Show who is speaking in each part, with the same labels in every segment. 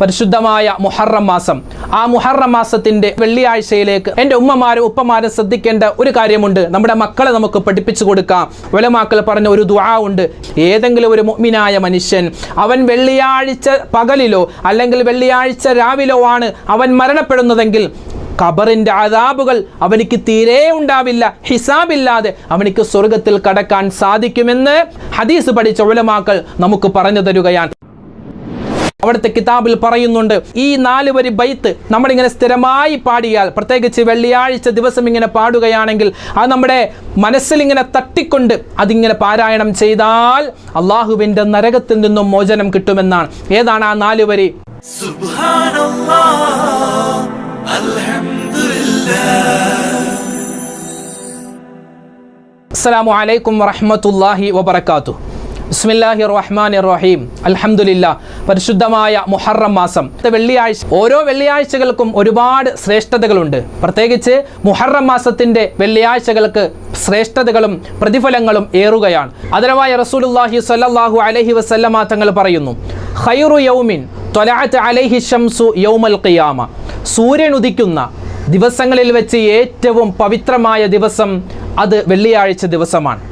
Speaker 1: പരിശുദ്ധമായ മുഹറം മാസം. ആ മുഹറം മാസത്തിന്റെ വെള്ളിയാഴ്ചയിലേക്ക് എന്റെ ഉമ്മമാരും ഉപ്പമാരും ശ്രദ്ധിക്കേണ്ട ഒരു കാര്യമുണ്ട്. നമ്മുടെ മക്കളെ നമുക്ക് പഠിപ്പിച്ചു കൊടുക്കാം. ഉലമാക്കൾ പറഞ്ഞ ഒരു ദുആ ഉണ്ട്. ഏതെങ്കിലും ഒരു മുഅ്മിനായ മനുഷ്യൻ അവൻ വെള്ളിയാഴ്ച പകലിലോ അല്ലെങ്കിൽ വെള്ളിയാഴ്ച രാവിലോ ആണ് അവൻ മരണപ്പെടുന്നതെങ്കിൽ ഖബറിന്റെ അതാബുകൾ അവനിക്ക് തീരെ ഉണ്ടാവില്ല ഹിസാബില്ലാതെ അവനിക്ക് സ്വർഗത്തിൽ കടക്കാൻ സാധിക്കുമെന്ന് ഹദീസ് പഠിച്ച ഉലമാക്കൾ നമുക്ക് പറഞ്ഞു തരുകയാണ്. അവിടുത്തെ കിതാബിൽ പറയുന്നുണ്ട് ഈ നാല് വരി ബൈത്ത് നമ്മളിങ്ങനെ സ്ഥിരമായി പാടിയാൽ പ്രത്യേകിച്ച് വെള്ളിയാഴ്ച ദിവസം ഇങ്ങനെ പാടുകയാണെങ്കിൽ അത് നമ്മുടെ മനസ്സിലിങ്ങനെ തട്ടിക്കൊണ്ട് അതിങ്ങനെ പാരായണം ചെയ്താൽ അള്ളാഹുവിന്റെ നരകത്തിൽ നിന്നും മോചനം കിട്ടുമെന്നാണ്. ഏതാണ് ആ നാല് വരി? അസ്സലാമു അലൈക്കും വറഹമത്തല്ലാഹി വബർക്കാത്തു ബിസ്മില്ലാഹി റഹ്മാൻ റഹീം അൽഹംദുലില്ലാ. പരിശുദ്ധമായ മുഹറം മാസം. വെള്ളിയാഴ്ച ഓരോ വെള്ളിയാഴ്ചകൾക്കും ഒരുപാട് ശ്രേഷ്ഠതകളുണ്ട്. പ്രത്യേകിച്ച് മുഹറം മാസത്തിന്റെ വെള്ളിയാഴ്ചകൾക്ക് ശ്രേഷ്ഠതകളും പ്രതിഫലങ്ങളും ഏറുകയാണ്. അതരവായ റസൂലുള്ളാഹി സ്വല്ലല്ലാഹു അലൈഹി വസല്ലമ തങ്ങൾ പറയുന്നു ഖൈറു യൗമിൻ ത്വലഅത്ത് അലൈഹി ഷംസു യൗമൽ ഖിയാമ. സൂര്യൻ ഉദിക്കുന്ന ദിവസങ്ങളിൽ വെച്ച് ഏറ്റവും പവിത്രമായ ദിവസം അത് വെള്ളിയാഴ്ച ദിവസമാണ്.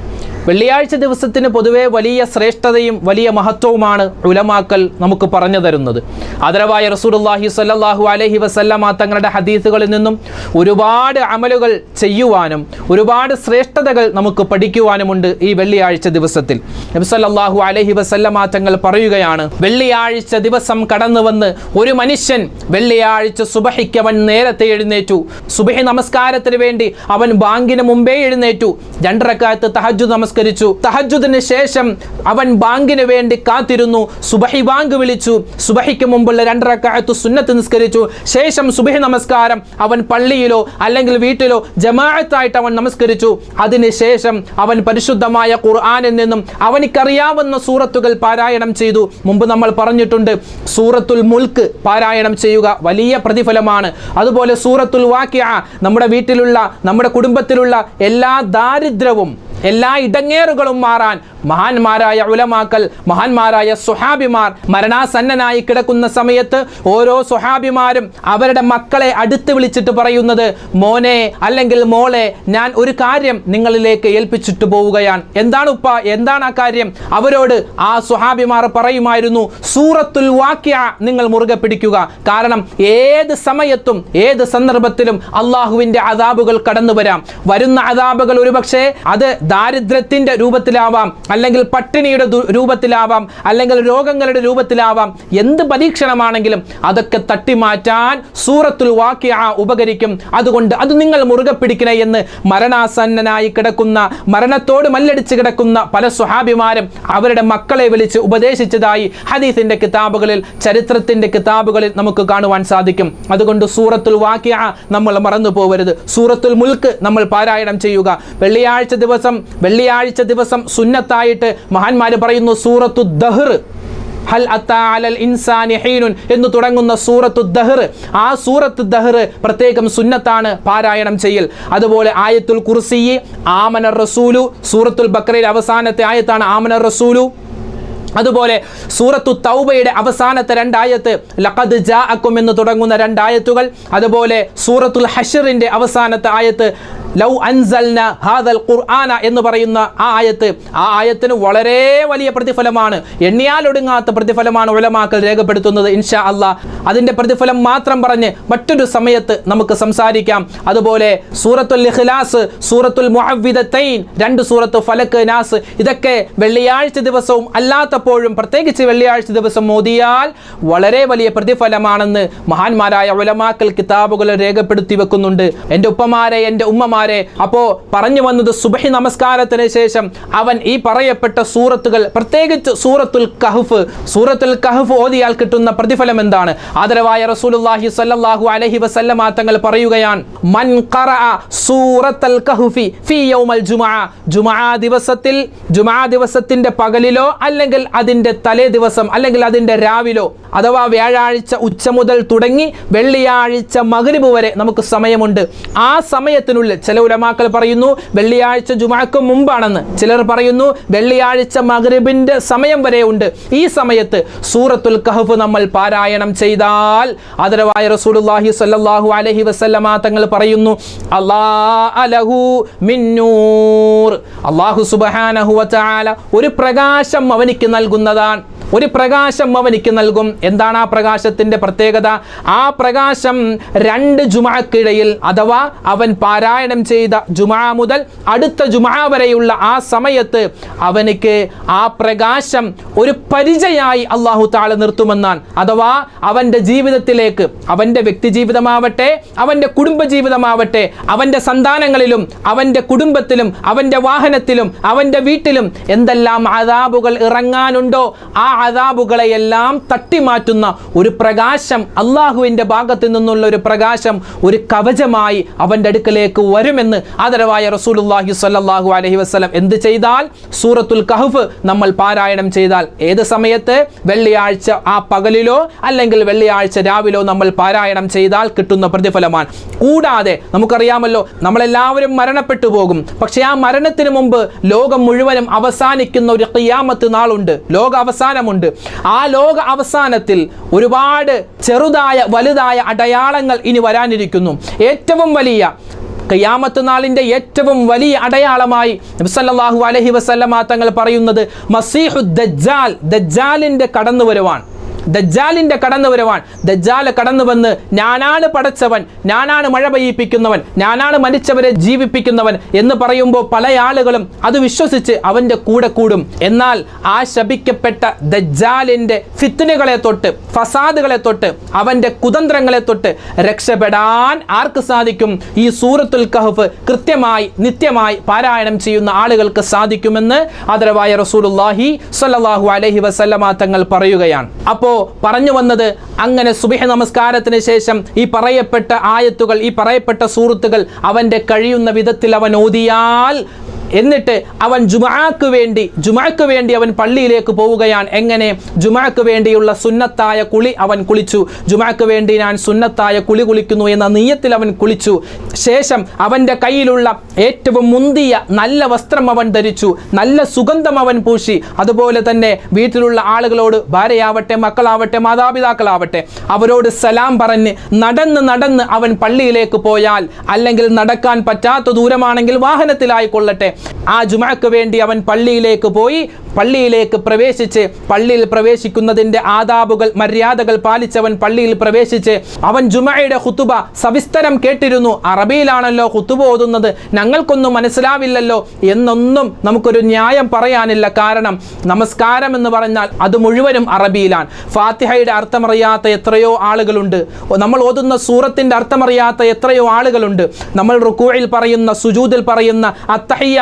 Speaker 1: വെള്ളിയാഴ്ച ദിവസത്തിന് പൊതുവെ വലിയ ശ്രേഷ്ഠതയും വലിയ മഹത്വവുമാണ് ഉലമാക്കൽ നമുക്ക് പറഞ്ഞു തരുന്നത്. ആദരവായ റസൂലുള്ളാഹി സ്വല്ലല്ലാഹു അലൈഹി വസല്ലമ തങ്ങളുടെ ഹദീസുകളിൽ നിന്നും ഒരുപാട് അമലുകൾ ചെയ്യുവാനും ഒരുപാട് ശ്രേഷ്ഠതകൾ നമുക്ക് പഠിക്കുവാനുമുണ്ട് ഈ വെള്ളിയാഴ്ച ദിവസത്തിൽ. നബി അലഹി വസല്ലമ തങ്ങൾ പറയുകയാണ് വെള്ളിയാഴ്ച ദിവസം കടന്നു വന്ന് ഒരു മനുഷ്യൻ വെള്ളിയാഴ്ച സുബഹിക്കവൻ നേരത്തെ എഴുന്നേറ്റു. സുബഹി നമസ്കാരത്തിന് വേണ്ടി അവൻ ബാങ്കിന് മുമ്പേ എഴുന്നേറ്റു. രണ്ടരക്കാലത്ത് തഹജു നമസ്കരിച്ചു തഹജുദിന് ശേഷം അവൻ ബാങ്കിന് വേണ്ടി കാത്തിരുന്നു. സുബഹി ബാങ്ക് വിളിച്ചു. സുബഹിക്ക് മുമ്പുള്ള രണ്ടരക്കാലത്ത് സുന്നത്ത് നിസ്കരിച്ചു. ശേഷം സുബഹി നമസ്കാരം അവൻ പള്ളിയിലോ അല്ലെങ്കിൽ വീട്ടിലോ ജമാഅത്തായിട്ട് അവൻ നമസ്കരിച്ചു. അതിനുശേഷം അവൻ പരിശുദ്ധമായ ഖുർആാനിൽ നിന്നും അവനിക്കറിയാവുന്ന സൂറത്തുകൾ പാരായണം ചെയ്തു. മുമ്പ് നമ്മൾ പറഞ്ഞിട്ടുണ്ട് സൂറത്തുൽ മുൽക്ക് പാരായണം ചെയ്യുക വലിയ പ്രതിഫലമാണ്. അതുപോലെ സൂറത്തുൽ വാക്യ നമ്മുടെ വീട്ടിലുള്ള നമ്മുടെ കുടുംബത്തിലുള്ള എല്ലാ ദാരിദ്ര്യവും എല്ലാ ഇടങ്ങേറുകളും മാറാൻ മഹാന്മാരായ ഉലമാക്കൽ മഹാന്മാരായ സുഹാബിമാർ മരണാസന്നനായി കിടക്കുന്ന സമയത്ത് ഓരോ സുഹാബിമാരും അവരുടെ മക്കളെ അടുത്ത് വിളിച്ചിട്ട് പറയുന്നത് മോനെ അല്ലെങ്കിൽ മോളെ ഞാൻ ഒരു കാര്യം നിങ്ങളിലേക്ക് ഏൽപ്പിച്ചിട്ട് പോവുകയാണ്. എന്താണ് ഉപ്പ? എന്താണ് ആ കാര്യം? അവരോട് ആ സുഹാബിമാർ പറയുമായിരുന്നു സൂറത്തുൽ വാക്യ നിങ്ങൾ മുറുകെ പിടിക്കുക. കാരണം ഏത് സമയത്തും ഏത് സന്ദർഭത്തിലും അള്ളാഹുവിന്റെ അതാബുകൾ കടന്നു വരാം വരുന്ന അതാബുകൾ ഒരുപക്ഷെ അത് ദാരിദ്ര്യത്തിന്റെ രൂപത്തിലാവാം അല്ലെങ്കിൽ പട്ടിണിയുടെ രൂപത്തിലാവാം അല്ലെങ്കിൽ രോഗങ്ങളുടെ രൂപത്തിലാവാം എന്ത് പരീക്ഷണമാണെങ്കിലും അതൊക്കെ തട്ടിമാറ്റാൻ സൂറത്തുൽ വാക്യ ഉപകരിക്കും. അതുകൊണ്ട് അത് നിങ്ങൾ മുറുകെ പിടിക്കണേ എന്ന് മരണാസന്നനായി കിടക്കുന്ന മരണത്തോട് മല്ലടിച്ച് കിടക്കുന്ന പല സ്വഹാബിമാരും അവരുടെ മക്കളെ വിളിച്ച് ഉപദേശിച്ചതായി ഹദീസിന്റെ കിതാബുകളിൽ ചരിത്രത്തിന്റെ കിതാബുകളിൽ നമുക്ക് കാണുവാൻ സാധിക്കും. അതുകൊണ്ട് സൂറത്തുൽ വാക്യ നമ്മൾ മറന്നു പോവരുത് സൂറത്തുൽ മുൽക്ക് നമ്മൾ പാരായണം ചെയ്യുക. വെള്ളിയാഴ്ച ദിവസം വെള്ളിയാഴ്ച ദിവസം സുന്നത്തായിട്ട് മഹാന്മാർ പറയുന്നു സൂറത്തു ദഹർ. ഹൽ അത്താ അലൽ ഇൻസാനി ഹീനുൻ എന്ന് തുടങ്ങുന്ന സൂറത്തു ദഹർ. ആ സൂറത്ത് ദഹർ പ്രത്യേകം സുന്നത്താണ് പാരായണം ചെയ്യൽ. അതുപോലെ ആയത്തുൽ കുർസി ആമന റസൂലു സൂറത്തുൽ ബക്രയിൽ അവസാനത്തെ ആയത്താണ് ആമന റസൂലു. അതുപോലെ സൂറത്തു തൗബയുടെ അവസാനത്തെ രണ്ടായത്ത് ലഖദ് ജാ അക്കും എന്ന് തുടങ്ങുന്ന രണ്ടായത്തുകൾ. അതുപോലെ സൂറത്തുൽ ഹഷറിന്റെ അവസാനത്തെ ആയത്ത് ലൗ അൻസൽന ഹാദൽ ഖുർആന എന്ന് പറയുന്ന ആ ആയത്ത് ആ ആയത്തിന് വളരെ വലിയ പ്രതിഫലമാണ്. എണ്ണിയാലൊടുങ്ങാത്ത പ്രതിഫലമാണ് ഉലമാക്കൾ രേഖപ്പെടുത്തുന്നത് ഇൻഷാ അള്ളാ അതിന്റെ പ്രതിഫലം മാത്രം പറഞ്ഞ് മറ്റൊരു സമയത്ത് നമുക്ക് സംസാരിക്കാം. അതുപോലെ സൂറത്തുൽ ഇഖ്ലാസ് സൂറത്തുൽ മുഅവ്വിദത്തൈൻ രണ്ട് സൂറത്ത് ഫലക്ക് നാസ് ഇതൊക്കെ വെള്ളിയാഴ്ച ദിവസവും അല്ലാത്തപ്പോഴും പ്രത്യേകിച്ച് വെള്ളിയാഴ്ച ദിവസം മോദിയാൽ വളരെ വലിയ പ്രതിഫലമാണെന്ന് മഹാന്മാരായ ഉലമാക്കൾ കിതാബുകൾ രേഖപ്പെടുത്തി വെക്കുന്നുണ്ട്. എന്റെ ഉപ്പമാരെ എന്റെ ഉമ്മമാരെ അപ്പോൾ പറഞ്ഞു വന്നത് സുബഹി നമസ്കാരത്തിന് ശേഷം അവൻ ഈ പറയപ്പെട്ട സൂറത്തുകൾ പ്രത്യേകിച്ച് സൂറത്തുൽ കഹഫ് സൂറത്തുൽ കഹഫ് ഓതിയാൽ കിട്ടുന്ന പ്രതിഫലം എന്താണ്? ആദരവായ റസൂലുള്ളാഹി സ്വല്ലല്ലാഹു അലൈഹി വസല്ലമ തങ്ങൾ പറയുകയാണ് മൻ ഖറഅ സൂറത്തുൽ കഹഫി ഫീ യൗമൽ ജുമുഅ ജുമുഅ ദിവസത്തിൽ ജുമുഅ ദിവസത്തിന്റെ പകലിലോ അല്ലെങ്കിൽ അതിന്റെ തലേ ദിവസം അല്ലെങ്കിൽ അതിന്റെ രാവിലോ അഥവാ വ്യാഴാഴ്ച ഉച്ച മുതൽ തുടങ്ങി വെള്ളിയാഴ്ച മഗ്രിബ് വരെ നമുക്ക് സമയമുണ്ട്. ആ സമയത്തിനുള്ളിൽ ചില ഉലമാക്കൾ പറയുന്നു വെള്ളിയാഴ്ച ജുമാക്ക് മുമ്പാണെന്ന്. ചിലർ പറയുന്നു വെള്ളിയാഴ്ച മഗ്രിബിന്റെ സമയം വരെ ഉണ്ട്. ഈ സമയത്ത് സൂറത്തുൽ കഹഫ് നമ്മൾ പാരായണം ചെയ്താൽ ആദരവായ റസൂലുള്ളാഹി സ്വല്ലല്ലാഹു അലൈഹി വസല്ലമ തങ്ങൾ പറയുന്നു അലഹു മിന്നൂർ അല്ലാഹു സുബ്ഹാനഹു വതആല ഒരു പ്രകാശം അവനിക്ക് നൽകുന്നതാണ്. ഒരു പ്രകാശം അവനിക്ക് നൽകും. എന്താണ് ആ പ്രകാശത്തിന്റെ പ്രത്യേകത? ആ പ്രകാശം രണ്ട് ജുമാക്കിടയിൽ അഥവാ അവൻ പാരായണം ചെയ്ത ജുമാ മുതൽ അടുത്ത ജുമാ വരെയുള്ള ആ സമയത്ത് അവനിക്ക് ആ പ്രകാശം ഒരു പരിചയായി അള്ളാഹു താളെ നിർത്തുമെന്നാണ്. അഥവാ അവന്റെ ജീവിതത്തിലേക്ക് അവന്റെ വ്യക്തിജീവിതമാവട്ടെ അവന്റെ കുടുംബ ജീവിതമാവട്ടെ അവന്റെ സന്താനങ്ങളിലും അവന്റെ കുടുംബത്തിലും അവന്റെ വാഹനത്തിലും അവന്റെ വീട്ടിലും എന്തെല്ലാം ആദാബുകൾ ഇറങ്ങാനുണ്ടോ? ആ അതാബുകളെയെല്ലാം തട്ടിമാറ്റുന്ന ഒരു പ്രകാശം അള്ളാഹുവിന്റെ ഭാഗത്തു നിന്നുള്ള ഒരു പ്രകാശം ഒരു കവചമായി അവന്റെ അടുക്കലേക്ക് വരുമെന്ന് ആദരവായ റസൂലുള്ളാഹി സ്വല്ലല്ലാഹു അലഹി വസ്ലം എന്ത് ചെയ്താൽ? സൂറത്തുൽ കഹഫ് നമ്മൾ പാരായണം ചെയ്താൽ. ഏത് സമയത്ത്? വെള്ളിയാഴ്ച ആ പകലിലോ അല്ലെങ്കിൽ വെള്ളിയാഴ്ച രാവിലോ നമ്മൾ പാരായണം ചെയ്താൽ കിട്ടുന്ന പ്രതിഫലമാണ്. കൂടാതെ നമുക്കറിയാമല്ലോ നമ്മളെല്ലാവരും മരണപ്പെട്ടു പോകും. പക്ഷേ ആ മരണത്തിന് മുമ്പ് ലോകം മുഴുവനും അവസാനിക്കുന്ന ഒരു ഖിയാമത്ത് നാളുണ്ട്. ലോക അവസാനമുണ്ട് ആ ലോക അവസാനത്തിൽ ഒരുപാട് ചെറുതായ വലുതായ അടയാളങ്ങൾ ഇനി വരാനിരിക്കുന്നു. ഏറ്റവും വലിയ കയ്യാമത്ത് നാളിന്റെ ഏറ്റവും വലിയ അടയാളമായി നബ്സല്ലാഹു അലഹി വസല്ലമ തങ്ങൾ പറയുന്നത് മസീഹു ദജ്ജാൽ ദജ്ജാലിന്റെ കടന്നുവരവാണ്. ദജ്ജാലിന്റെ കടന്നുവരവാൻ ദജ്ജാൽ കടന്നു വന്ന് ഞാനാണ് പടച്ചവൻ ഞാനാണ് മഴ പെയ്യിപ്പിക്കുന്നവൻ ഞാനാണ് മരിച്ചവരെ ജീവിപ്പിക്കുന്നവൻ എന്ന് പറയുമ്പോൾ പല ആളുകളും അത് വിശ്വസിച്ച് അവന്റെ കൂടെ കൂടും. എന്നാൽ ആ ശപിക്കപ്പെട്ട ദജ്ജാലിന്റെ ഫിത്തിനുകളെ തൊട്ട് ഫസാദുകളെ തൊട്ട് അവന്റെ കുതന്ത്രങ്ങളെ തൊട്ട് രക്ഷപ്പെടാൻ ആർക്ക് സാധിക്കും? ഈ സൂറത്തുൽ കഹഫ് കൃത്യമായി നിത്യമായി പാരായണം ചെയ്യുന്ന ആളുകൾക്ക് സാധിക്കുമെന്ന് ആദരവായ സ്വല്ലല്ലാഹു അലൈഹി വസല്ലമ തങ്ങൾ പറയുകയാണ്. അപ്പോൾ പറഞ്ഞു വന്നത്. അങ്ങനെ സുബിഹ നമസ്കാരത്തിന് ശേഷം ഈ പറയപ്പെട്ട ആയത്തുകൾ ഈ പറയപ്പെട്ട സൂറത്തുകൾ അവന്റെ കഴിയുന്ന വിധത്തിൽ അവൻ ഓതിയാൽ എന്നിട്ട് അവൻ ജുമാക്ക് വേണ്ടി ജുമാക്ക് വേണ്ടി അവൻ പള്ളിയിലേക്ക് പോവുകയാണ്. എങ്ങനെ? ജുമാക്ക് വേണ്ടിയുള്ള സുന്നത്തായ കുളി അവൻ കുളിച്ചു. ജുമാക്ക് വേണ്ടി ഞാൻ സുന്നത്തായ കുളി കുളിക്കുന്നു എന്ന നീയത്തിൽ അവൻ കുളിച്ചു. ശേഷം അവന്റെ കയ്യിലുള്ള ഏറ്റവും മുന്തിയ നല്ല വസ്ത്രം അവൻ ധരിച്ചു. നല്ല സുഗന്ധം അവൻ പൂശി. അതുപോലെ തന്നെ വീട്ടിലുള്ള ആളുകളോട് ഭാര്യയാവട്ടെ മക്കളാവട്ടെ മാതാപിതാക്കളാവട്ടെ അവരോട് സലാം പറഞ്ഞ് നടന്ന് നടന്ന് അവൻ പള്ളിയിലേക്ക് പോയാൽ അല്ലെങ്കിൽ നടക്കാൻ പറ്റാത്ത ദൂരമാണെങ്കിൽ വാഹനത്തിലായിക്കൊള്ളട്ടെ. ആ ജുമാക്ക് വേണ്ടി അവൻ പള്ളിയിലേക്ക് പോയി പള്ളിയിലേക്ക് പ്രവേശിച്ച് പള്ളിയിൽ പ്രവേശിക്കുന്നതിന്റെ ആദാബുകൾ മര്യാദകൾ പാലിച്ചവൻ പള്ളിയിൽ പ്രവേശിച്ച് അവൻ ജുമയുടെ ഹുത്തുബ സവിസ്തരം കേട്ടിരുന്നു. അറബിയിലാണല്ലോ ഹുത്തുബ ഓതുന്നത്. ഞങ്ങൾക്കൊന്നും മനസ്സിലാവില്ലല്ലോ എന്നൊന്നും നമുക്കൊരു ന്യായം പറയാനില്ല. കാരണം നമസ്കാരം എന്ന് പറഞ്ഞാൽ അത് മുഴുവനും അറബിയിലാണ്. ഫാത്തിഹയുടെ അർത്ഥമറിയാത്ത എത്രയോ ആളുകളുണ്ട്. നമ്മൾ ഓതുന്ന സൂറത്തിന്റെ അർത്ഥമറിയാത്ത എത്രയോ ആളുകളുണ്ട്. നമ്മൾ റുക്കൂയിൽ പറയുന്ന സുജൂദിൽ പറയുന്ന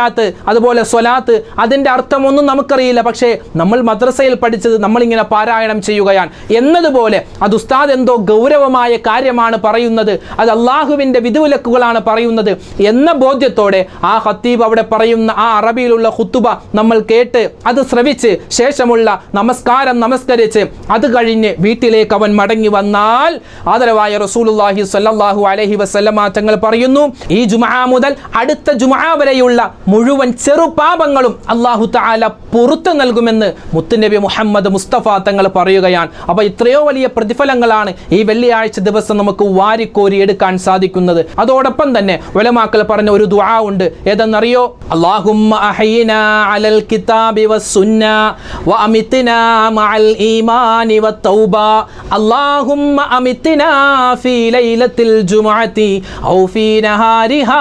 Speaker 1: അത്തഹിയാത്ത് അതുപോലെ സ്വലാത്ത് അതിന്റെ അർത്ഥമൊന്നും നമുക്കറിയില്ല. പക്ഷേ നമ്മൾ മദ്രസയിൽ പഠിച്ചത് നമ്മളിങ്ങനെ പാരായണം ചെയ്യുകയാണ്. എന്നതുപോലെ അത് ഉസ്താദ് എന്തോ ഗൗരവമായ കാര്യമാണ് പറയുന്നത്. അത് അള്ളാഹുവിന്റെ വിധിവിലക്കുകളാണ് പറയുന്നത്. എന്ന ബോധ്യത്തോടെ ആ ഹത്തീബ് അവിടെ പറയുന്ന ആ അറബിയിലുള്ള ഹുത്തുബ നമ്മൾ കേട്ട് അത് ശ്രവിച്ച് ശേഷമുള്ള നമസ്കാരം നമസ്കരിച്ച് അത് കഴിഞ്ഞ് വീട്ടിലേക്ക് അവൻ മടങ്ങി വന്നാൽ ആദരവായ റസൂലുള്ളാഹി സ്വല്ലല്ലാഹു അലഹി വസല്ലമ തങ്ങൾ പറയുന്നു ഈ ജുമാ മുതൽ അടുത്ത ജുമാ വരെയുള്ള മുഴുവൻ ചെറുപാപങ്ങളും അള്ളാഹു താല പുറത്തു നൽകുമെന്ന് മുത്തുനബി മുഹമ്മദ് മുസ്തഫ തങ്ങൾ പറയുകയാണ്. അപ്പോൾ ഇത്രയോ വലിയ പ്രതിഫലങ്ങളാണ് ഈ വെള്ളിയാഴ്ച ദിവസം നമുക്ക് വാരിക്കോരി എടുക്കാൻ സാധിക്കുന്നത്. അതോടൊപ്പം തന്നെ ഉലമാക്കൾ പറഞ്ഞ ഒരു ദുആ ഉണ്ട്. ഏതെന്നറിയോ? അഹയ്യിനാ അലൽ കിതാബി മഅൽ ഈമാനി ഫീ ലൈലത്തിൽ ഔ ഫീ നഹാരിഹാ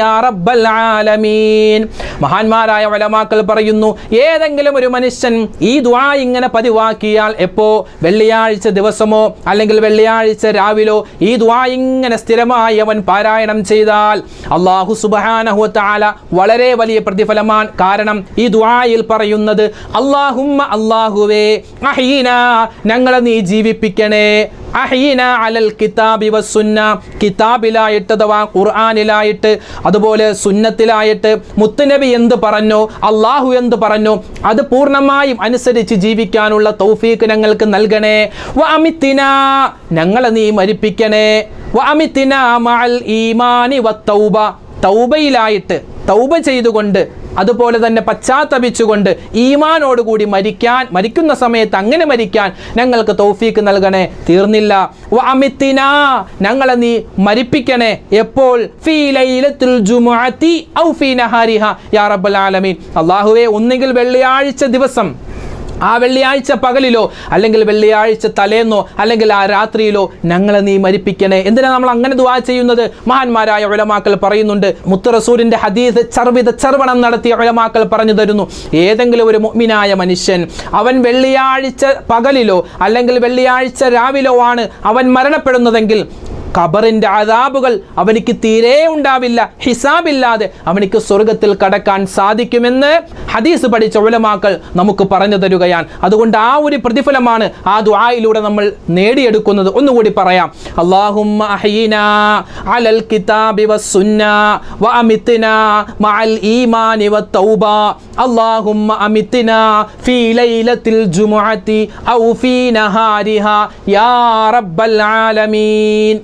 Speaker 1: യാ റബ്ബൽ ആലമീൻ. മഹാന്മാരായ വലമാക്കൾ പറയുന്നു ഏതെങ്കിലും ഒരു മനുഷ്യൻ ഈ ദ്വാ ഇങ്ങനെ പതിവാക്കിയാൽ എപ്പോ? വെള്ളിയാഴ്ച ദിവസമോ? അല്ലെങ്കിൽ വെള്ളിയാഴ്ച രാവിലോ? ഈ ദ്വാ ഇങ്ങനെ സ്ഥിരമായി അവൻ പാരായണം ചെയ്താൽ അള്ളാഹു സുബ്ഹാനഹു തആല വളരെ വലിയ പ്രതിഫലമാണ്. കാരണം ഈ ദ്വായിൽ പറയുന്നത് അല്ലാഹുമ്മ അള്ളാഹുവേ അഹീന ഞങ്ങളെ നീ ജീവിപ്പിക്കണേ. അഹീന അലൽ കിതാബി കിതാബിലായിട്ട് അഥവാ ഖുർആാനിലായിട്ട് അതുപോലെ സുന്നത്തിലായിട്ട് മുത്തുനബി എന്ത് പറഞ്ഞു അള്ളാഹു എന്ത് പറഞ്ഞു അത് പൂർണമായും അനുസരിച്ച് ജീവിക്കാനുള്ള തൗഫീക്ക് ഞങ്ങൾക്ക് നൽകണേ. വ അമിത്തിന ഞങ്ങളെ നീ മരിപ്പിക്കണേ. വ അമിത്തിന മഅൽ ഈമാനി വത്തൗബ തൗബയിലായിട്ട് തൗബ ചെയ്തുകൊണ്ട് അതുപോലെ തന്നെ പശ്ചാത്തപിച്ചുകൊണ്ട് ഈമാനോടുകൂടി മരിക്കാൻ മരിക്കുന്ന സമയത്ത് അങ്ങനെ മരിക്കാൻ ഞങ്ങൾക്ക് തൗഫീക്ക് നൽകണേ. തീർന്നില്ല. അമിത്തിന ഞങ്ങളെ നീ മരിപ്പിക്കണേ. എപ്പോൾ? ഔ ഫീ യാ റബ്ബൽ ആലമീൻ. അല്ലാഹുവേ ഒന്നുകിൽ വെള്ളിയാഴ്ച ദിവസം ആ വെള്ളിയാഴ്ച പകലിലോ അല്ലെങ്കിൽ വെള്ളിയാഴ്ച തലേന്നോ അല്ലെങ്കിൽ ആ രാത്രിയിലോ ഞങ്ങളെ നീ മരിപ്പിക്കണേ. എന്തിനാ നമ്മൾ അങ്ങനെ ദുവാ ചെയ്യുന്നത്? മഹാന്മാരായ ഉലമാക്കൾ പറയുന്നുണ്ട് മുത്ത് റസൂലിന്റെ ഹദീസ് ചർവിത ചർവണം നടത്തിയ ഉലമാക്കൾ പറഞ്ഞു തരുന്നു. ഏതെങ്കിലും ഒരു മുഅ്മിനായ മനുഷ്യൻ അവൻ വെള്ളിയാഴ്ച പകലിലോ അല്ലെങ്കിൽ വെള്ളിയാഴ്ച രാവിലോ ആണ് അവൻ മരണപ്പെടുന്നതെങ്കിൽ ഖബറിന്റെ അതാബുകൾ അവനിക്ക് തീരെ ഉണ്ടാവില്ല ഹിസാബില്ലാതെ അവനിക്ക് സ്വർഗത്തിൽ കടക്കാൻ സാധിക്കുമെന്ന് ഹദീസ് പഠിച്ച ഉലമാക്കൾ നമുക്ക് പറഞ്ഞു തരുകയാണ്. അതുകൊണ്ട് ആ ഒരു പ്രതിഫലമാണ് ആ ദുആയിലൂടെ നമ്മൾ നേടിയെടുക്കുന്നത്. ഒന്നുകൂടി പറയാം. അഹ്യിനാ അലൽ കിതാബി വസ്സുന്ന വഅമിത്നാ മഅൽ ഈമാനി വത്തൗബ അല്ലാഹുമ്മ അമിത്നാ ഫീ ലൈലത്തിൽ ജുമുഅത്തി ഔ ഫീ നഹാരിഹാ. യാ റബ്ബൽ ആലമീൻ.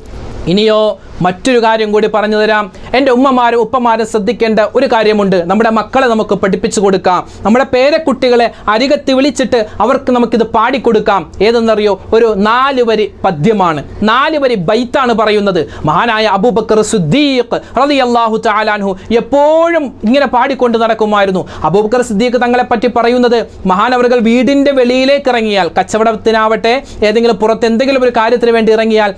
Speaker 1: ഇനിയോ മറ്റൊരു കാര്യം കൂടി പറഞ്ഞു തരാം. എന്റെ ഉമ്മമാരും ഉപ്പമാരും ശ്രദ്ധിക്കേണ്ട ഒരു കാര്യമുണ്ട്. നമ്മുടെ മക്കളെ നമുക്ക് പഠിപ്പിച്ചു കൊടുക്കാം. നമ്മുടെ പേരക്കുട്ടികളെ അരികത്ത് വിളിച്ചിട്ട് അവർക്ക് നമുക്കിത് പാടിക്കൊടുക്കാം. ഏതെന്നറിയോ? ഒരു നാല് വരി പദ്യമാണ്. നാല് വരി ബൈത്താണ് പറയുന്നത്. മഹാനായ അബൂബക്കർ സുദ്ദീഖ് റളിയല്ലാഹു തആലാൻഹു എപ്പോഴും ഇങ്ങനെ പാടിക്കൊണ്ട് നടക്കുമായിരുന്നു. അബൂബക്കർ സിദ്ദീഖ് തങ്ങളെ പറ്റി പറയുന്നത് മഹാനവർകൾ വീടിന്റെ വെളിയിലേക്ക് ഇറങ്ങിയാൽ കച്ചവടത്തിനാവട്ടെ ഏതെങ്കിലും പുറത്ത് എന്തെങ്കിലും ഒരു കാര്യത്തിന് വേണ്ടി ഇറങ്ങിയാൽ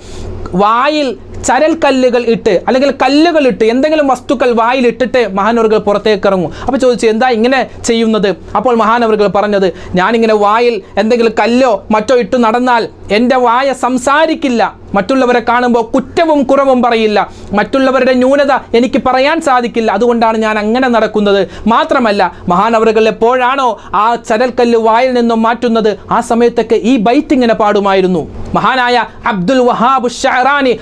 Speaker 1: വായിൽ ചരൽ കല്ലുകൾ ഇട്ട് അല്ലെങ്കിൽ കല്ലുകൾ ഇട്ട് എന്തെങ്കിലും വസ്തുക്കൾ വായിലിട്ടിട്ട് മഹാനവറുകൾ പുറത്തേക്ക് ഇറങ്ങും. അപ്പോൾ ചോദിച്ചു എന്താ ഇങ്ങനെ ചെയ്യുന്നത്? അപ്പോൾ മഹാനവറുകൾ പറഞ്ഞത് ഞാനിങ്ങനെ വായിൽ എന്തെങ്കിലും കല്ലോ മറ്റോ ഇട്ട് നടന്നാൽ എന്റെ വായ സംസാരിക്കില്ല. മറ്റുള്ളവരെ കാണുമ്പോൾ കുറ്റവും കുറവും പറയില്ല. മറ്റുള്ളവരുടെ ന്യൂനത എനിക്ക് പറയാൻ സാധിക്കില്ല. അതുകൊണ്ടാണ് ഞാൻ അങ്ങനെ നടക്കുന്നത്. മാത്രമല്ല മഹാനവറുകൾ എപ്പോഴാണോ ആ ചരൽക്കല്ല് വായിൽ നിന്നും മാറ്റുന്നത് ആ സമയത്തൊക്കെ ഈ ബൈറ്റ് ഇങ്ങനെ പാടുമായിരുന്നു. മഹാനായ അബ്ദുൽ വഹാബ് ഷഹറാനി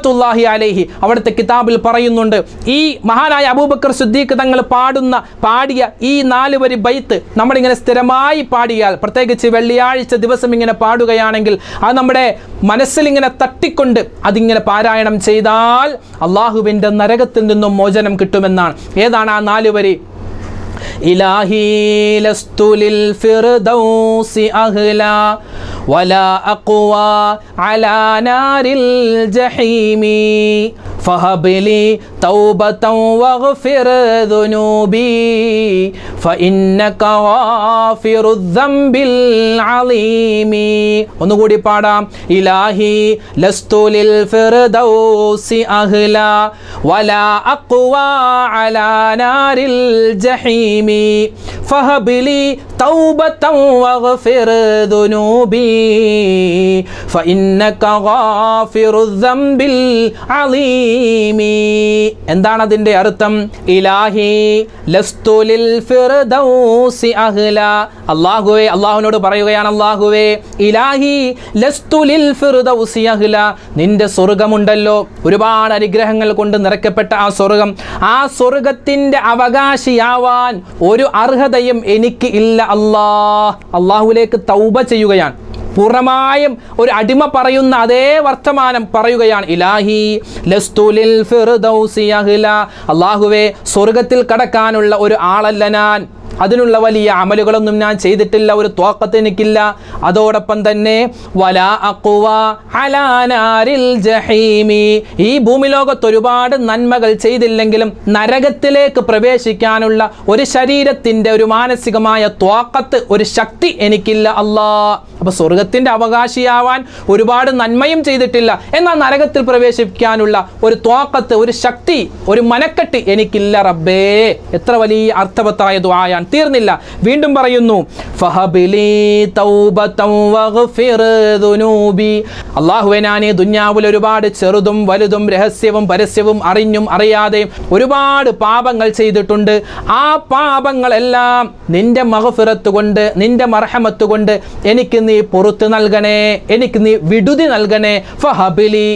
Speaker 1: റഹ്മത്തുല്ലാഹി അലേഹി അവിടുത്തെ കിതാബിൽ പറയുന്നുണ്ട്. ഈ മഹാനായ അബൂബക്കർ സുദ്ദീഖ് തങ്ങൾ പാടുന്ന പാടിയ ഈ നാല് വരി ബൈത്ത് നമ്മളിങ്ങനെ സ്ഥിരമായി പാടിയാൽ പ്രത്യേകിച്ച് വെള്ളിയാഴ്ച ദിവസം ഇങ്ങനെ പാടുകയാണെങ്കിൽ അത് നമ്മുടെ മനസ്സിൽ ഇങ്ങനെ തട്ടിക്കൊണ്ട് അതിങ്ങനെ പാരായണം ചെയ്താൽ അള്ളാഹുവിന്റെ നരകത്തിൽ നിന്നും മോചനം കിട്ടുമെന്നാണ്. ഏതാണ് ആ നാല് വരി? إلهي لست للفردوس أهلا ولا أقوى على نار الجحيم فهب لي توبة واغفر ذنوبي فإنك غافر الذنب العظيم ഒന്നുകൂടി പാടാം ഇലാഹി ലസ്തു ലിൽ ഫിർദൗസി അഹ്ല വലാ അഖ്വാ അലാ നാരിൽ ജഹീമി ഫഹബ് ലി തൗബതൻ വഗ്ഫിർ ദുനൂബി ഫഇന്നക ഗാഫിറു ദംബിൽ അലീമി എന്താണ് അതിന്റെ അർത്ഥം? ഇലാഹി ലസ്തുലിൽ ഫിർദൗസി അഹ്ല. അല്ലാഹുവേ അല്ലാഹുവിനോട് പറയുകയാണ് അല്ലാഹുവേ ഇലാഹി ലസ്തുലിൽ ഫിർദൗസി അഹ്ല. നിന്റെ സ്വർഗമുണ്ടല്ലോ ഒരുപാട് അനുഗ്രഹങ്ങൾ കൊണ്ട് നിറയ്ക്കപ്പെട്ട ആ സ്വർഗം ആ സ്വർഗത്തിന്റെ അവകാശിയാവാൻ ഒരു അർഹതയും എനിക്ക് ഇല്ല അല്ലാ അള്ളാഹുലേക്ക് തൗബ ചെയ്യുകയാണ്. പൂർണമായും ഒരു അടിമ പറയുന്ന അതേ വർത്തമാനം പറയുകയാണ് ഇലാഹി. ലസ്തുലിൽ അള്ളാഹുവേ സ്വർഗത്തിൽ കടക്കാനുള്ള ഒരു ആളല്ല ഞാൻ. അതിനുള്ള വലിയ അമലുകളൊന്നും ഞാൻ ചെയ്തിട്ടില്ല ഒരു തോക്കത്ത് എനിക്കില്ല. അതോടൊപ്പം തന്നെ വല അക്കുവ അലാനാരിൽ ജഹീമി. ഈ ഭൂമി ലോകത്ത് ഒരുപാട് നന്മകൾ ചെയ്തില്ലെങ്കിലും നരകത്തിലേക്ക് പ്രവേശിക്കാനുള്ള ഒരു ശരീരത്തിന്റെ ഒരു മാനസികമായ തോക്കത്ത് ഒരു ശക്തി എനിക്കില്ല. അല്ലാ അപ്പോൾ സ്വർഗത്തിന്റെ അവകാശിയാവാൻ ഒരുപാട് നന്മയും ചെയ്തിട്ടില്ല. എന്നാൽ നരകത്തിൽ പ്രവേശിക്കാനുള്ള ഒരു തോക്കത്ത് ഒരു ശക്തി ഒരു മനക്കെട്ട് എനിക്കില്ല റബ്ബേ. എത്ര വലിയ അർത്ഥവത്തായ ദ്വായാൻ തീർന്നില്ല. വീണ്ടും പറയുന്നു അള്ളാഹുവെ ഈ ദുന്യാവിൽ ഒരുപാട് ചെറുതും വലുതും രഹസ്യവും പരസ്യവും അറിഞ്ഞും അറിയാതെയും ഒരുപാട് പാപങ്ങൾ ചെയ്തിട്ടുണ്ട്. ആ പാപങ്ങളെല്ലാം നിന്റെ മഹഫിറത്ത് കൊണ്ട് നിന്റെ മർഹമത്ത് കൊണ്ട് എനിക്ക് നീ പുറത്ത് നൽകണേ എനിക്ക് നീ വിടുതി നൽകണേ. ഫഹബിലി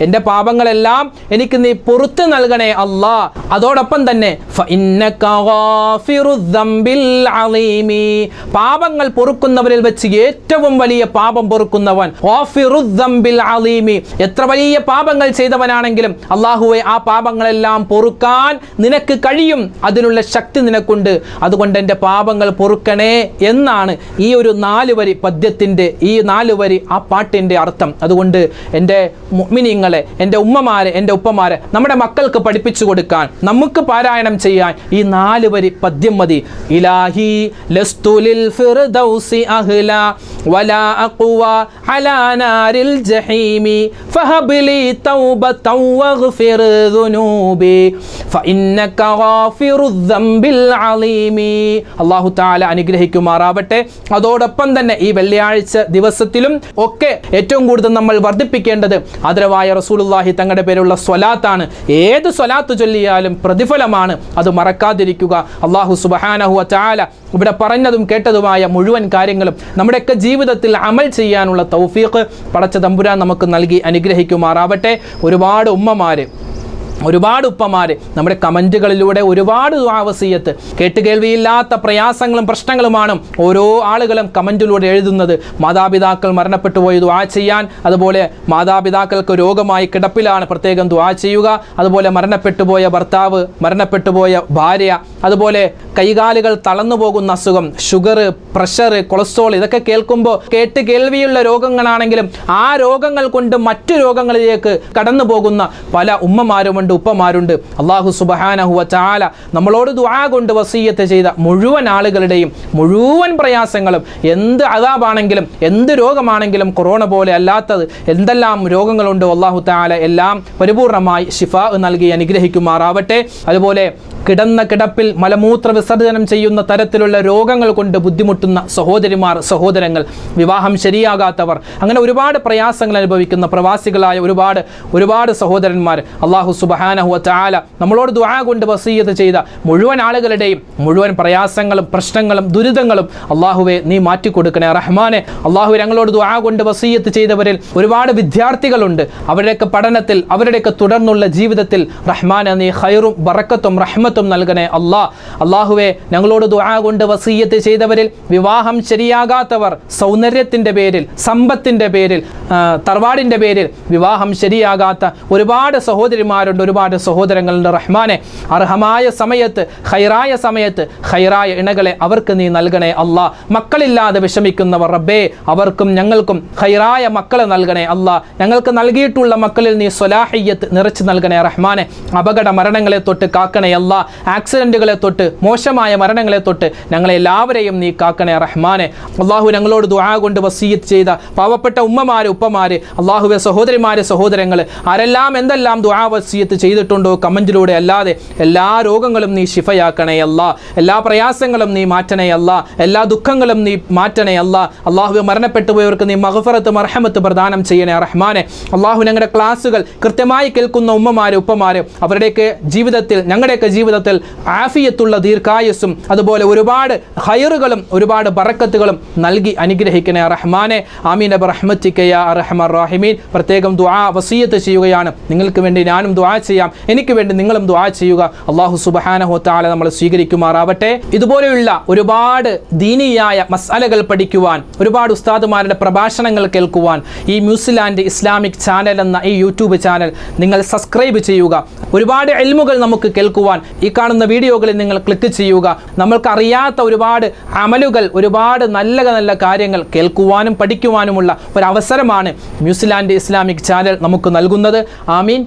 Speaker 1: എന്റെ പാപങ്ങളെല്ലാം എനിക്ക് നീ പുറത്തു നൽകണേ അല്ലാ. അതോടൊപ്പം തന്നെ പാപങ്ങൾ പൊറുക്കുന്നവരിൽ വെച്ച് ഏറ്റവും വലിയ പാപം പൊറുക്കുന്നവൻ അലീമി. എത്ര വലിയ പാപങ്ങൾ ചെയ്തവനാണെങ്കിലും അള്ളാഹുവെ ആ പാപങ്ങളെല്ലാം പൊറുക്കാൻ നിനക്ക് കഴിയും. അതിനുള്ള ശക്തി നിനക്കുണ്ട്. അതുകൊണ്ട് എന്റെ പാപങ്ങൾ പൊറുക്കണേ എന്നാണ് ഈ ഒരു നാല് വരി പദ്യത്തിന്റെ ഈ നാല് വരി ആ പാട്ടിന്റെ അർത്ഥം. അതുകൊണ്ട് എന്റെ മുഗ്മിനിങ്ങളെ എന്റെ ഉമ്മമാരെ എന്റെ ഉപ്പമാരെ നമ്മുടെ മക്കൾക്ക് പഠിപ്പിച്ചു കൊടുക്കാൻ നമുക്ക് പാരായണം ചെയ്യാൻ ഈ നാല് വരി പദ്യം മതി. ഇലാഹി ലസ്തുലിൽ ഫിർദൗസി അഹ്ല വലാ അഖ്വ അലാ നാരിൽ ജഹീമി ഫഹബ്ലി തൗബത വഗ്ഫിർ ذുനൂബി ഫഇന്നക ഗാഫിറുദ്ദംബിൽ അലീമി. അല്ലാഹു തആല അനുഗ്രഹിക്കുമാറാവട്ടെ. അതോടൊപ്പം തന്നെ ഈ വെള്ളിയാഴ്ച ദിവസത്തിലും ഒക്കെ ഏറ്റവും കൂടുതൽ നമ്മൾ വർദ്ധിപ്പിക്കേണ്ടത് ആദരവായ റസൂലുള്ളാഹി തങ്ങളുടെ പേരുള്ള സ്വലാത്താണ്. ഏത് സ്വലാത്ത് ചൊല്ലിയാലും പ്രതിഫലമാണ്. അത് മറക്കാതിരിക്കുക. അള്ളാഹു സുബഹാനഹു താല ഇവിടെ പറഞ്ഞതും കേട്ടതുമായ മുഴുവൻ കാര്യങ്ങളും നമ്മുടെയൊക്കെ ജീവിതത്തിൽ അമൽ ചെയ്യാനുള്ള തൗഫീഖ് പടച്ച തമ്പുരാൻ നമുക്ക് നൽകി അനുഗ്രഹിക്കുമാറാവട്ടെ. ഒരുപാട് ഉമ്മമാര് ഒരുപാട് ഉപ്പമാർ നമ്മുടെ കമന്റുകളിലൂടെ ഒരുപാട് ആവസീയത്ത് കേട്ടുകേൾവിയില്ലാത്ത പ്രയാസങ്ങളും പ്രശ്നങ്ങളുമാണ് ഓരോ ആളുകളും കമന്റിലൂടെ എഴുതുന്നത്. മാതാപിതാക്കൾ മരണപ്പെട്ടു പോയി ദുആ ചെയ്യാൻ അതുപോലെ മാതാപിതാക്കൾക്ക് രോഗമായി കിടപ്പിലാണ് പ്രത്യേകം ദ്വാ ചെയ്യുക. അതുപോലെ മരണപ്പെട്ടു പോയ ഭർത്താവ് മരണപ്പെട്ടു പോയ ഭാര്യ അതുപോലെ കൈകാലുകൾ തളർന്നു പോകുന്ന അസുഖം ഷുഗർ പ്രഷർ കൊളസ്ട്രോൾ ഇതൊക്കെ കേൾക്കുമ്പോൾ കേട്ട് കേൾവിയുള്ള രോഗങ്ങളാണെങ്കിലും ആ രോഗങ്ങൾ കൊണ്ട് മറ്റു രോഗങ്ങളിലേക്ക് കടന്നു പോകുന്ന പല ഉമ്മമാരുമുണ്ട്. ഉപ്പമാരുണ്ട്. അള്ളാഹു സുബഹാനഹുവ ചാല നമ്മളോട് ദുആ കൊണ്ട് വസീയത്ത് ചെയ്ത മുഴുവൻ ആളുകളുടെയും മുഴുവൻ പ്രയാസങ്ങളും എന്ത് അതാപാണെങ്കിലും എന്ത് രോഗമാണെങ്കിലും കൊറോണ പോലെ അല്ലാത്തത് എന്തെല്ലാം രോഗങ്ങളുണ്ടോ അള്ളാഹു താല എല്ലാം പരിപൂർണമായി ഷിഫ നൽകി അനുഗ്രഹിക്കുമാറാവട്ടെ. അതുപോലെ കിടന്ന കിടപ്പിൽ മലമൂത്ര വിസർജനം ചെയ്യുന്ന തരത്തിലുള്ള രോഗങ്ങൾ കൊണ്ട് ബുദ്ധിമുട്ടുന്ന സഹോദരിമാർ സഹോദരങ്ങൾ വിവാഹം ശരിയാകാത്തവർ അങ്ങനെ ഒരുപാട് പ്രയാസങ്ങൾ അനുഭവിക്കുന്ന പ്രവാസികളായ ഒരുപാട് ഒരുപാട് സഹോദരന്മാർ അള്ളാഹു സുബഹാനഹുവ ചാല നമ്മളോട് ദുആ കൊണ്ട് വസീയത്ത് ചെയ്ത മുഴുവൻ ആളുകളുടെയും മുഴുവൻ പ്രയാസങ്ങളും പ്രശ്നങ്ങളും ദുരിതങ്ങളും അള്ളാഹുവെ നീ മാറ്റിക്കൊടുക്കണേ. റഹ്മാനെ അള്ളാഹു ഞങ്ങളോട് ദുആ കൊണ്ട് വസീയത്ത് ചെയ്തവരിൽ ഒരുപാട് വിദ്യാർത്ഥികളുണ്ട്. അവരുടെയൊക്കെ പഠനത്തിൽ അവരുടെയൊക്കെ തുടർന്നുള്ള ജീവിതത്തിൽ റഹ്മാനെ നീ ഹൈറും ബറക്കത്തും റഹ്മത്തും നൽകണേ. അള്ളാഹ് അള്ളാഹുവെ ഞങ്ങളോട് ദുആ കൊണ്ട് വസീയത്ത് ചെയ്തവരിൽ വിവാഹം ശരിയാകാത്തവർ സൗന്ദര്യത്തിന്റെ പേരിൽ സമ്പത്തിന്റെ പേരിൽ തറവാടിന്റെ പേരിൽ വിവാഹം ശരിയാകാത്ത ഒരുപാട് സഹോദരിമാരുണ്ട് ഒരുപാട് സഹോദരങ്ങളുണ്ട് റഹ്മാനെ അർഹമായ സമയത്ത് ഹൈറായ സമയത്ത് ഹൈറായ ഇണകളെ അവർക്ക് നീ നൽകണേ അല്ലാ. മക്കളില്ലാതെ വിഷമിക്കുന്നവർ റബ്ബേ അവർക്കും ഞങ്ങൾക്കും ഹൈറായ മക്കളെ നൽകണേ അല്ലാ. ഞങ്ങൾക്ക് നൽകിയിട്ടുള്ള മക്കളിൽ നീ സ്വലാഹയ്യത്ത് നിറച്ചു നൽകണേ റഹ്മാനെ. അപകട മരണങ്ങളെ തൊട്ട് കാക്കണേ അല്ലാ. ആക്സിഡന്റുകളെ തൊട്ട് മോശമായ മരണങ്ങളെ തൊട്ട് ഞങ്ങളെ എല്ലാവരെയും നീ കാക്കണേ റഹ്മാനെ. അള്ളാഹു ഞങ്ങളോട് ദുആ കൊണ്ട് വസീയത്ത് ചെയ്ത പാവപ്പെട്ട ഉമ്മമാര് ഉപ്പമാര് അള്ളാഹുവെ സഹോദരിമാര് സഹോദരങ്ങൾ ആരെല്ലാം എന്തെല്ലാം ദുആ വസീയത്ത് ചെയ്തിട്ടുണ്ടോ? കമന്റിലൂടെ അല്ലാതെ എല്ലാ രോഗങ്ങളും നീ ശിഫയാക്കണേ അല്ല. എല്ലാ പ്രയാസങ്ങളും നീ മാറ്റണേ അല്ല. എല്ലാ ദുഃഖങ്ങളും നീ മാറ്റണേ അല്ല. അള്ളാഹു മരണപ്പെട്ടു പോയവർക്ക് നീ മഹഫറത്ത് മർഹമത്ത് പ്രദാനം ചെയ്യണേ റഹ്മാനെ. അള്ളാഹു ഞങ്ങളുടെ ക്ലാസ്സുകൾ കൃത്യമായി കേൾക്കുന്ന ഉമ്മമാരും ഉപ്പമാരും അവരുടെയൊക്കെ ജീവിതത്തിൽ ഞങ്ങളുടെയൊക്കെ ജീവിതത്തിൽ ആഫിയത്തുള്ള ദീർഘായുസ്സും അതുപോലെ ഒരുപാട് ഹയറുകളും ഒരുപാട് ബറക്കത്തുകളും നൽകി അനുഗ്രഹിക്കണേ റഹ്മാനെ. ആമീൻ. അബ് റഹ്മത്തിക്കയ റഹ്മർ റാഹിമീൻ. പ്രത്യേകം ദുആ വസീയത്ത് ചെയ്യുകയാണ്. നിങ്ങൾക്ക് വേണ്ടി ഞാനും ദുആ ചെയ്യാം. എനിക്ക് വേണ്ടി നിങ്ങളും ദുആ ചെയ്യുക. അള്ളാഹു സുബഹാനഹു താല നമ്മൾ സ്വീകരിക്കുമാറാവട്ടെ. ഇതുപോലെയുള്ള ഒരുപാട് ദീനിയായ മസാലകൾ പഠിക്കുവാൻ ഒരുപാട് ഉസ്താദുമാരുടെ പ്രഭാഷണങ്ങൾ കേൾക്കുവാൻ ഈ ന്യൂസിലാൻഡ് ഇസ്ലാമിക് ചാനൽ എന്ന ഈ യൂട്യൂബ് ചാനൽ നിങ്ങൾ സബ്സ്ക്രൈബ് ചെയ്യുക. ഒരുപാട് എൽമുകൾ നമുക്ക് കേൾക്കുവാൻ ഈ കാണുന്ന വീഡിയോകളിൽ നിങ്ങൾ ക്ലിക്ക് ചെയ്യുക. നമ്മൾക്ക് അറിയാത്ത ഒരുപാട് അമലുകൾ ഒരുപാട് നല്ല നല്ല കാര്യങ്ങൾ കേൾക്കുവാനും പഠിക്കുവാനുമുള്ള ഒരു അവസരമാണ് ന്യൂസിലാൻഡ് ഇസ്ലാമിക് ചാനൽ നമുക്ക് നൽകുന്നത്. ആമീൻ.